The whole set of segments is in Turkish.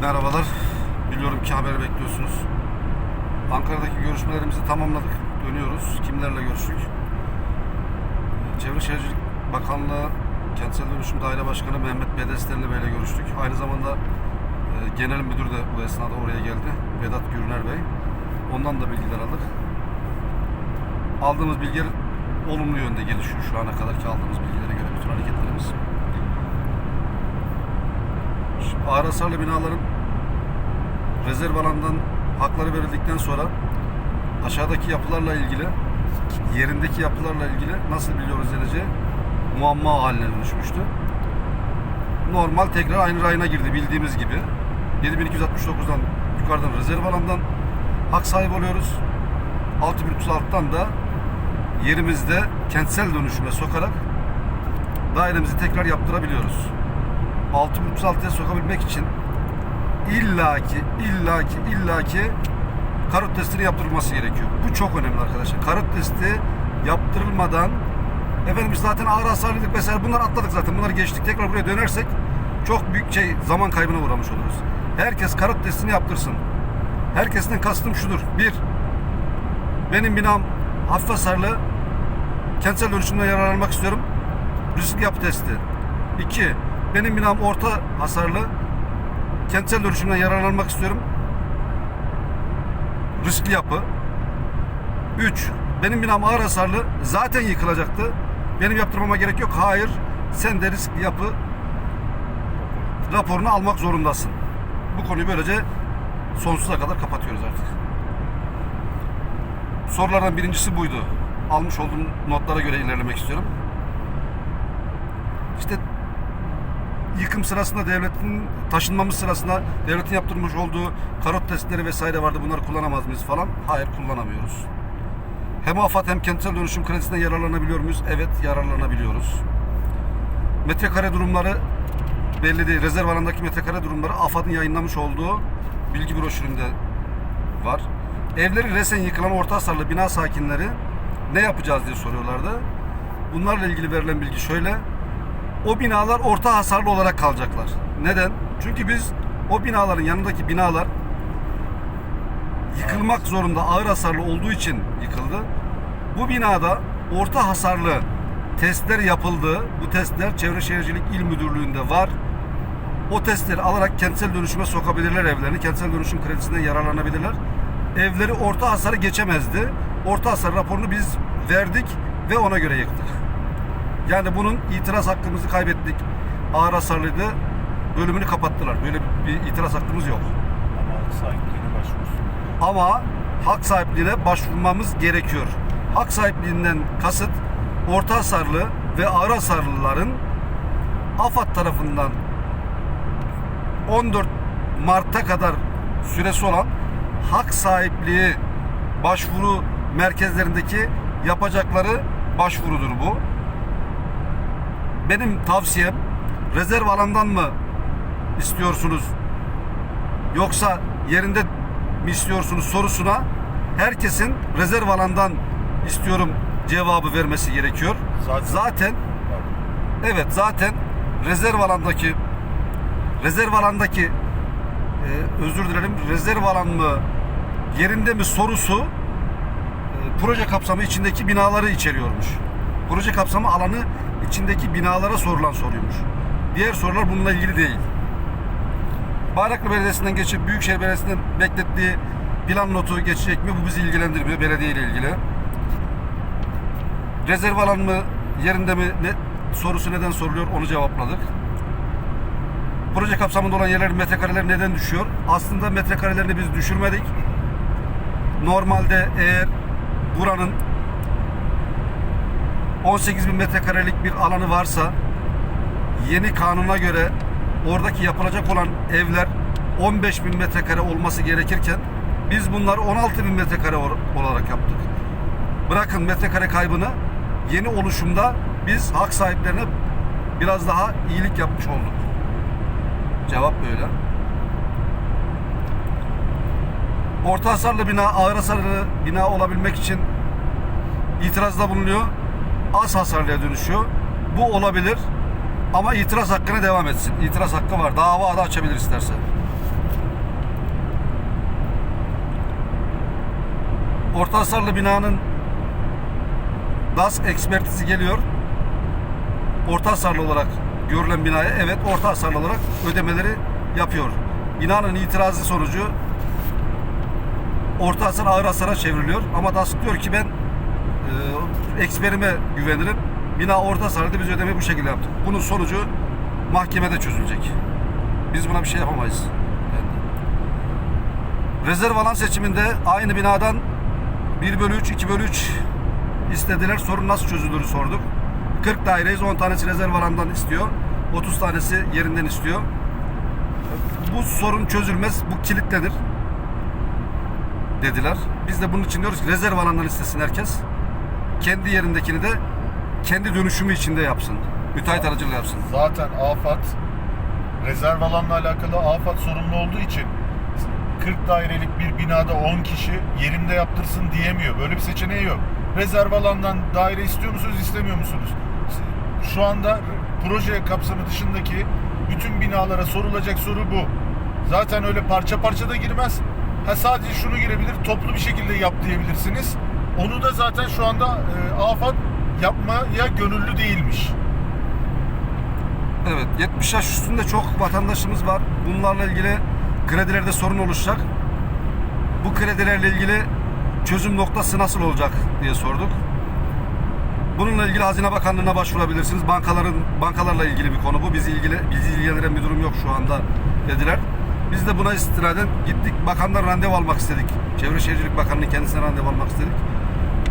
Merhabalar. Biliyorum ki haber bekliyorsunuz. Ankara'daki görüşmelerimizi tamamladık. Dönüyoruz. Kimlerle görüştük? Çevre Şehircilik Bakanlığı Kentsel Dönüşüm Daire Başkanı Mehmet Bedesterli Bey'le görüştük. Aynı zamanda e, Genel Müdür de bu esnada oraya geldi. Vedat Gürner Bey. Ondan da bilgiler aldık. Aldığımız bilgiler olumlu yönde gelişiyor şu ana kadarki aldığımız bilgilere göre bütün hareketlerimiz. Ağır hasarlı binaların rezerv alandan hakları verildikten sonra aşağıdaki yapılarla ilgili yerindeki yapılarla ilgili nasıl biliyoruz denece muamma haline dönüşmüştü. Normal tekrar aynı rayına girdi bildiğimiz gibi. 7269'dan yukarıdan rezerv alandan hak sahibi oluyoruz. 6306'dan da yerimizde kentsel dönüşüme sokarak dairemizi tekrar yaptırabiliyoruz. 6306'ya sokabilmek için illaki illaki illaki karot testini yaptırılması gerekiyor. Bu çok önemli arkadaşlar. Karot testi yaptırılmadan efendim zaten ağır hasarlıydık vesaire bunları atladık zaten. Bunları geçtik. Tekrar buraya dönersek çok büyük şey zaman kaybına uğramış oluruz. Herkes karot testini yaptırsın. Herkesten kastım şudur. Bir, benim binam hafif hasarlı kentsel dönüşümden yararlanmak istiyorum. Riskli yapı testi. İki, benim binam orta hasarlı kentsel dönüşümden yararlanmak istiyorum. Riskli yapı. 3. Benim binam ağır hasarlı. Zaten yıkılacaktı. Benim yaptırmama gerek yok. Hayır. Sen de riskli yapı raporunu almak zorundasın. Bu konuyu böylece sonsuza kadar kapatıyoruz artık. Sorulardan birincisi buydu. Almış olduğum notlara göre ilerlemek istiyorum. İşte yıkım sırasında devletin taşınmamız sırasında devletin yaptırmış olduğu karot testleri vesaire vardı. Bunları kullanamaz mıyız falan? Hayır kullanamıyoruz. Hem AFAD hem kentsel dönüşüm kredisinden yararlanabiliyor muyuz? Evet yararlanabiliyoruz. Metrekare durumları belli değil. Rezerv alandaki metrekare durumları AFAD'ın yayınlamış olduğu bilgi broşüründe var. Evleri resen yıkılan orta hasarlı bina sakinleri ne yapacağız diye soruyorlardı. Bunlarla ilgili verilen bilgi şöyle o binalar orta hasarlı olarak kalacaklar. Neden? Çünkü biz o binaların yanındaki binalar yıkılmak zorunda ağır hasarlı olduğu için yıkıldı. Bu binada orta hasarlı testler yapıldı. Bu testler Çevre Şehircilik İl Müdürlüğü'nde var. O testleri alarak kentsel dönüşüme sokabilirler evlerini. Kentsel dönüşüm kredisinden yararlanabilirler. Evleri orta hasarı geçemezdi. Orta hasar raporunu biz verdik ve ona göre yıktık. Yani bunun itiraz hakkımızı kaybettik. Ağır hasarlıydı. Bölümünü kapattılar. Böyle bir itiraz hakkımız yok. Ama sahipliğine başvursun. Ama hak sahipliğine başvurmamız gerekiyor. Hak sahipliğinden kasıt orta hasarlı ve ağır hasarlıların AFAD tarafından 14 Mart'a kadar süresi olan hak sahipliği başvuru merkezlerindeki yapacakları başvurudur bu. Benim tavsiyem rezerv alandan mı istiyorsunuz yoksa yerinde mi istiyorsunuz sorusuna herkesin rezerv alandan istiyorum cevabı vermesi gerekiyor. Zaten- Zaten evet zaten rezerv alandaki rezerv alandaki e, özür dilerim rezerv alan mı yerinde mi sorusu e, proje kapsamı içindeki binaları içeriyormuş. Proje kapsamı alanı içindeki binalara sorulan soruymuş. Diğer sorular bununla ilgili değil. Bayraklı Belediyesi'nden geçip Büyükşehir Belediyesi'nden beklettiği plan notu geçecek mi? Bu bizi ilgilendirmiyor. Belediye ile ilgili. Rezerv alan mı yerinde mi ne sorusu neden soruluyor onu cevapladık. Proje kapsamında olan yerlerin metrekareleri neden düşüyor? Aslında metrekarelerini biz düşürmedik. Normalde eğer buranın 18 bin metrekarelik bir alanı varsa yeni kanuna göre oradaki yapılacak olan evler 15 bin metrekare olması gerekirken biz bunları 16 bin metrekare olarak yaptık. Bırakın metrekare kaybını yeni oluşumda biz hak sahiplerine biraz daha iyilik yapmış olduk. Cevap böyle. Orta hasarlı bina, ağır hasarlı bina olabilmek için itirazda bulunuyor az hasarlıya dönüşüyor. Bu olabilir ama itiraz hakkına devam etsin. İtiraz hakkı var. Dava da açabilir isterse. Orta hasarlı binanın DAS ekspertizi geliyor. Orta hasarlı olarak görülen binaya evet orta hasarlı olarak ödemeleri yapıyor. Binanın itirazı sonucu orta hasar ağır hasara çevriliyor. Ama DAS diyor ki ben e, eksperime güvenirim. Bina orta hasarlı biz ödemeyi bu şekilde yaptık. Bunun sonucu mahkemede çözülecek. Biz buna bir şey yapamayız. Rezerv alan seçiminde aynı binadan 1 bölü 3, 2 bölü 3 istediler. Sorun nasıl çözülür sorduk. 40 daireyiz. 10 tanesi rezerv alandan istiyor. 30 tanesi yerinden istiyor. Bu sorun çözülmez. Bu kilitlenir. Dediler. Biz de bunun için diyoruz ki rezerv alandan istesin herkes. Kendi yerindekini de kendi dönüşümü içinde yapsın. Müteahhit aracılığıyla yapsın. Zaten AFAD rezerv alanla alakalı AFAD sorumlu olduğu için 40 dairelik bir binada 10 kişi yerinde yaptırsın diyemiyor. Böyle bir seçeneği yok. Rezerv alandan daire istiyor musunuz, istemiyor musunuz? Şu anda proje kapsamı dışındaki bütün binalara sorulacak soru bu. Zaten öyle parça parça da girmez. Ha sadece şunu girebilir, toplu bir şekilde yap diyebilirsiniz. Onu da zaten şu anda e, AFAD yapmaya gönüllü değilmiş. Evet, 70 yaş üstünde çok vatandaşımız var. Bunlarla ilgili kredilerde sorun oluşacak. Bu kredilerle ilgili çözüm noktası nasıl olacak diye sorduk. Bununla ilgili Hazine Bakanlığı'na başvurabilirsiniz. Bankaların bankalarla ilgili bir konu bu. Bizi ilgili bizi ilgilendiren bir durum yok şu anda dediler. Biz de buna istinaden gittik. Bakandan randevu almak istedik. Çevre Şehircilik Bakanı'nın kendisine randevu almak istedik.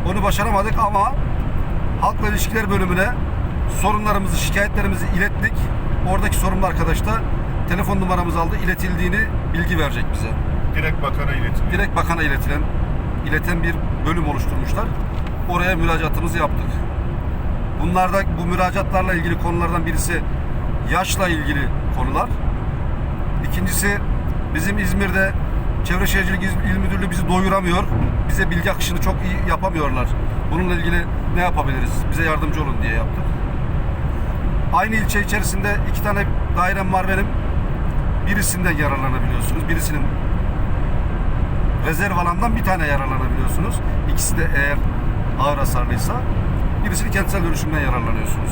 Onu başaramadık ama Halkla İlişkiler Bölümüne sorunlarımızı, şikayetlerimizi ilettik. Oradaki sorumlu arkadaş da telefon numaramızı aldı. iletildiğini bilgi verecek bize. Direkt bakana iletiliyor. Direkt bakana iletilen, ileten bir bölüm oluşturmuşlar. Oraya müracaatımızı yaptık. Bunlarda bu müracaatlarla ilgili konulardan birisi yaşla ilgili konular. İkincisi bizim İzmir'de Çevre Şehircilik İl Müdürlüğü bizi doyuramıyor. Bize bilgi akışını çok iyi yapamıyorlar. Bununla ilgili ne yapabiliriz? Bize yardımcı olun diye yaptık. Aynı ilçe içerisinde iki tane dairem var benim. Birisinden yararlanabiliyorsunuz. Birisinin rezerv alandan bir tane yararlanabiliyorsunuz. İkisi de eğer ağır hasarlıysa birisini kentsel dönüşümden yararlanıyorsunuz.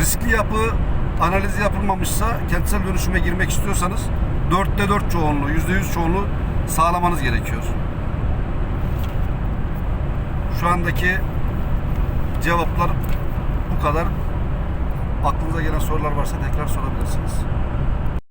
Riskli yapı analizi yapılmamışsa kentsel dönüşüme girmek istiyorsanız 4'te 4 çoğunluğu, %100 çoğunluğu sağlamanız gerekiyor. Şu andaki cevaplar bu kadar. Aklınıza gelen sorular varsa tekrar sorabilirsiniz.